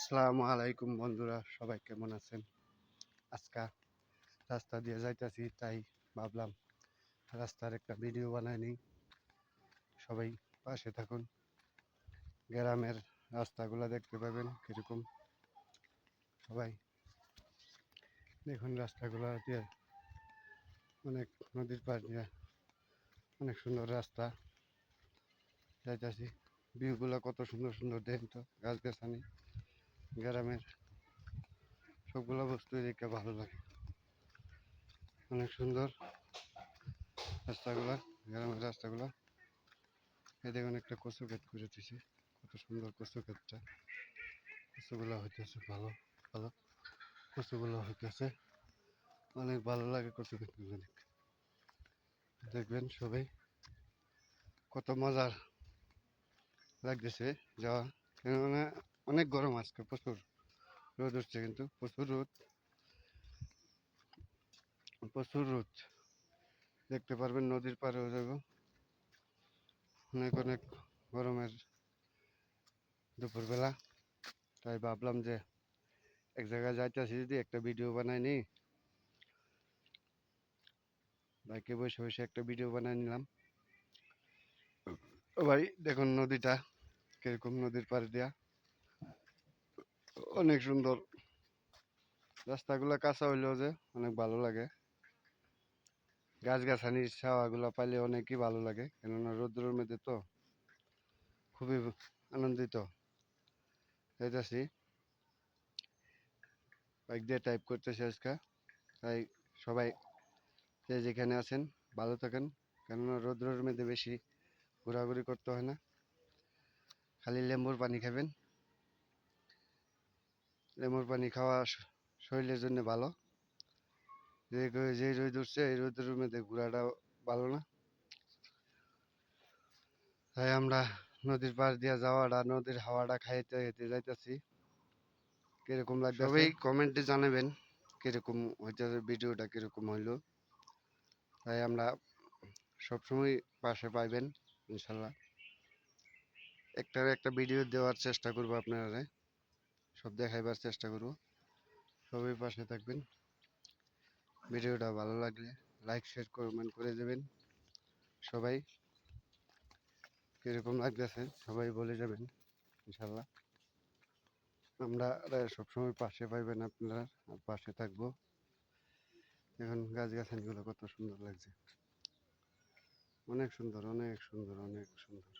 আসসালামু আলাইকুম বন্ধুরা, সবাই কেমন আছেন? আজকা রাস্তা দিয়ে যাইতাছি, তাই ভাবলাম রাস্তার একটা ভিডিও বানাই নিই। সবাই পাশে থাকুন। গ্রামের রাস্তাগুলো দেখতে পাবেন কীরকম। সবাই দেখুন রাস্তাগুলো দিয়ে অনেক নদীর পাড় দিয়ে অনেক সুন্দর রাস্তা। যাইতাছি ভিউগুলো কত সুন্দর সুন্দর দেখেন তো গাছ গাছানি গ্রামের সবগুলো বস্তু দেখতে ভালো লাগে। অনেক সুন্দর রাস্তাগুলো, গ্রামের রাস্তাগুলো। এই দেখুন একটা কচু ক্ষেত করে দিছে, কত সুন্দর কচু ক্ষেতটা। কচুগুলো হইতেছে ভালো ভালো কচুগুলো হইতেছে। অনেক ভালো লাগে কচু ক্ষেতগুলো দেখবেন সবাই কত মজার লাগতেছে যাওয়া। কেননা অনেক গরম আজকে, প্রচুর। রোদ উঠছে কিন্তু, প্রচুর রোদ। প্রচুর রোদ। দেখতে পারবেন নদীর পাড়ে হয়ে যাব। অনেক অনেক গরমের দুপুরবেলা। তাই ভাবলাম যে এক জায়গায় যাইতেছি যদি, একটা ভিডিও বানাই নি। বাইকে বসে বসে একটা ভিডিও বানাই নিলাম। ভাই, দেখুন নদীটা, কীরকম নদীর পাড়ে দেয়া। অনেক সুন্দর। রাস্তাগুলো কাঁচা হইলেও যে অনেক ভালো লাগে। গাছ গাছানির ছাওয়াগুলো পাইলে অনেকই ভালো লাগে, কেননা রৌদ্রের মধ্যে তো খুবই আনন্দিত। যাইতেছি। বাইক দিয়ে টাইপ করতেছি আজকে। তাই সবাই যে যেখানে আছেন, ভালো থাকেন, কেননা রৌদ্রের মধ্যে বেশি ঘোরাঘুরি করতে হয় না। খালি লেম্বুর পানি খাবেন। লেমুর পানি খাওয়া শরীরের জন্য ভালো। যে রোদ উঠছে, এই রোদের মধ্যে ঘোরাটা ভালো না। তাই আমরা নদীর পাড় দিয়ে যাওয়াটা, নদীর হাওয়াটা খাইতে খাইতে যাইতেছি। কীরকম লাগবে সবাই কমেন্টে জানাবেন কীরকম হইতে ভিডিওটা কীরকম হইল। তাই আমরা সবসময় পাশে পাইবেন, ইনশাল্লাহ। একটার একটা ভিডিও দেওয়ার চেষ্টা করব আপনারা সব দেখাইবার চেষ্টা করব। সবাই পাশে থাকবেন। ভিডিওটা ভালো লাগলে লাইক শেয়ার কমেন্ট করে দেবেন। সবাই কীরকম লাগতেছে সবাই বলে যাবেন, ইনশাল্লাহ। আমরা সবসময় পাশে পাইবেন আপনারা, আর পাশে থাকব। এখন গাছ গাছালিগুলো কত সুন্দর লাগছে। অনেক সুন্দর অনেক সুন্দর অনেক সুন্দর।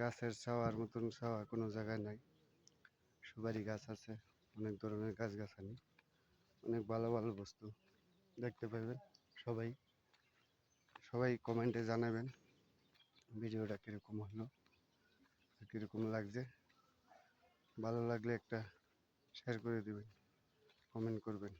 গাছের ছাওয়ার মতন ছাওয়া কোনো জায়গায় নাই। সুপারি গাছ আছে, অনেক ধরনের গাছ গাছালি অনেক ভালো ভালো বস্তু দেখতে পাবেন সবাই। সবাই কমেন্টে জানাবেন ভিডিওটা কীরকম হলো কীরকম লাগছে। ভালো লাগলে একটা শেয়ার করে দেবেন কমেন্ট করবেন।